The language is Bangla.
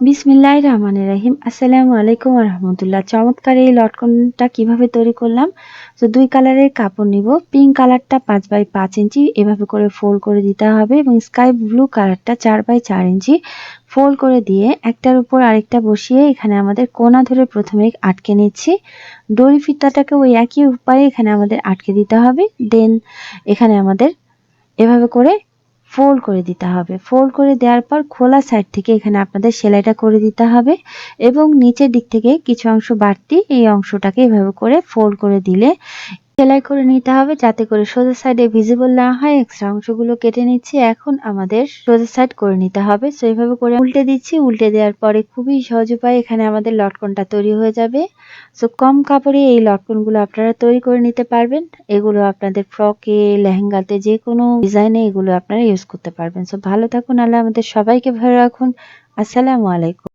বিসমিল্লাহ রহমানির রাহিম। আসসালামু আলাইকুম রহমতুল্লাহ। চমৎকার এই লটকনটা কীভাবে তৈরি করলাম? তো দুই কালারের কাপড় নিব। পিঙ্ক কালারটা পাঁচ বাই পাঁচ ইঞ্চি। এভাবে করে ফোল্ড করে দিতে হবে এবং স্কাই ব্লু কালারটা চার বাই চার ইঞ্চি। ফোল্ড করে দিয়ে একটার উপর আরেকটা বসিয়ে এখানে আমাদের কোনা ধরে প্রথমে আটকে নিচ্ছি। দড়ি ফিতাটাকে ওই একই উপায়ে এখানে আমাদের আটকে দিতে হবে। দেন এখানে আমাদের এভাবে করে ফোল্ড করে দিতে হবে। ফোল্ড করে দেওয়ার পর খোলা সাইড থেকে এখানে আপনাদের সেলাইটা করে দিতে হবে এবং নিচের দিক থেকে কিছু অংশ বাড়তি এই অংশটাকে এভাবে করে ফোল্ড করে দিলে সেলাই করে নিতে হবে যাতে করে সোজা সাইডে ভিজিবল না হয়। এক্সট্রা অংশগুলো কেটে নিচ্ছি। এখন আমাদের সোজা সাইড করে নিতে হবে। সো এইভাবে করে উল্টে দিচ্ছি। উল্টে দেওয়ার পরে খুবই সহজ উপায় এখানে আমাদের লটকনটা তৈরি হয়ে যাবে। সো কম কাপড়ে এই লটকনগুলো আপনারা তৈরি করে নিতে পারবেন। এগুলো আপনাদের ফ্রকে লেহেঙ্গাতে যে কোনো ডিজাইনে এগুলো আপনারা ইউজ করতে পারবেন। সো ভালো থাকুন। আল্লাহ আমাদের সবাইকে ভালো রাখুন। আসসালামু আলাইকুম।